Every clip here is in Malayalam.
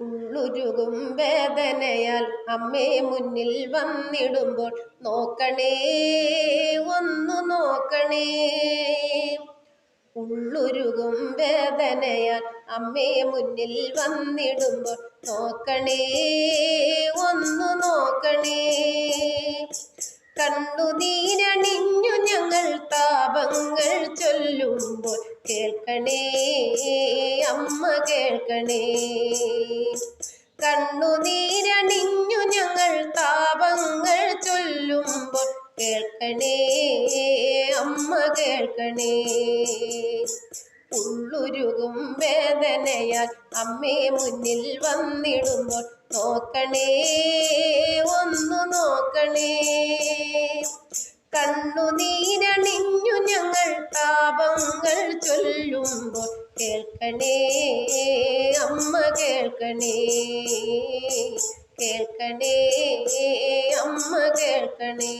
ഉള്ളുരുകും വേദനയാൽ അമ്മേ മുന്നിൽ വന്നിടുമ്പോൾ നോക്കണേ ഒന്നു നോക്കണേ. ഉള്ളുരുകും വേദനയാൽ അമ്മേ മുന്നിൽ വന്നിടുമ്പോൾ നോക്കണേ ഒന്നു നോക്കണേ. കണ്ണുനീരണിഞ്ഞു ഞങ്ങൾ താപങ്ങൾ ചൊല്ലുമ്പോൾ കേൾക്കണേ അമ്മ കേൾക്കണേ. കണ്ണുനീരണിഞ്ഞു ഞങ്ങൾ താപങ്ങൾ ചൊല്ലുമ്പോൾ കേൾക്കണേ അമ്മ കേൾക്കണേ. ഉള്ളുരുകും വേദനയാൽ അമ്മേ മുന്നിൽ വന്നിടുമ്പോൾ നോക്കണേ ഒന്ന് നോക്കണേ. കണ്ണുനീരണിഞ്ഞു ഞങ്ങൾ താപങ്ങൾ ചൊല്ലുമ്പോൾ കേൾക്കണേ അമ്മ കേൾക്കണേ കേൾക്കണേ അമ്മ കേൾക്കണേ.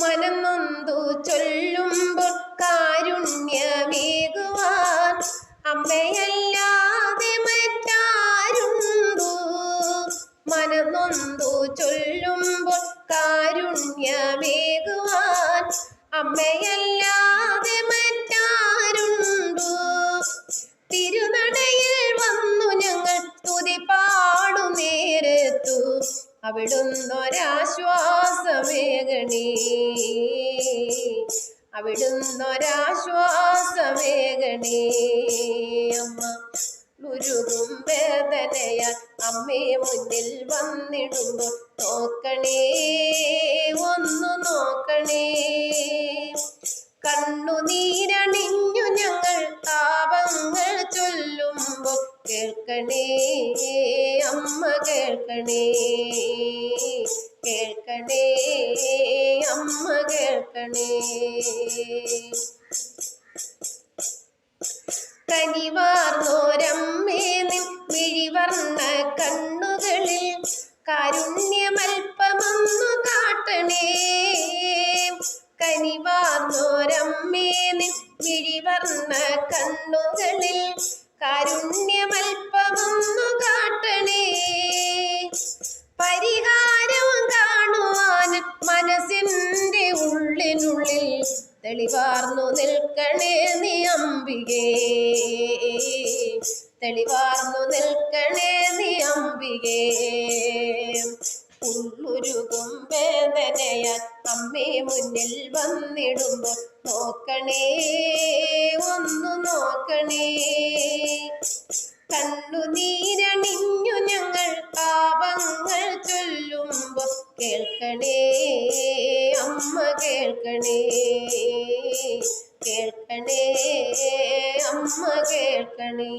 മനം നൊന്തു കാരുണ്യമേകുവാൻ അമ്മയല്ലാതെ മറ്റാരുണ്ടോ? തിരുനടയിൽ വന്നു ഞങ്ങൾ തുതി പാടു നേരത്തു. അവിടുന്നൊരാശ്വാസമേകണേ അവിടുന്നൊരാശ്വാസമേകണേ അമ്മ. ഉരുകും വേദനയാൽ അമ്മേ മുന്നിൽ വന്നിടുമ്പോൾ നോക്കണേ ഒന്നു നോക്കണേ. കണ്ണുനീരണിഞ്ഞു ഞങ്ങൾ താപങ്ങൾ ചൊല്ലുമ്പോൾ കേൾക്കണേ അമ്മ കേൾക്കണേ. കേൾക്കണേ അമ്മ കേൾക്കണേ. കനിവാർന്നോരമ്മേ കാരുണ്യമൽപ്പമൊന്നു കാട്ടണേ. കനിവാർന്നോരമ്മേ നിൻ കണ്ണുകളിൽ കാരുണ്യമൽപ്പമൊന്നു കാട്ടണേ. പരിഹാരം കാണുവാൻ മനസ്സിന്റെ ഉള്ളിനുള്ളിൽ തെളിവാർന്നു നിൽക്കണേ നീ അംബികേ തെളിവാർന്നു നിൽക്കണേ നീ ഉള്ളുരുകും വേദനയാൽ അമ്മേ മുന്നിൽ വന്നിടുമ്പോൾ നോക്കണേ ഒന്നു നോക്കണേ. കണ്ണു കണ്ണുനീരണിഞ്ഞു ഞങ്ങൾ പാപങ്ങൾ ചൊല്ലുമ്പോൾ കേൾക്കണേ അമ്മ കേൾക്കണേ. കേൾക്കണേ അമ്മ കേൾക്കണേ.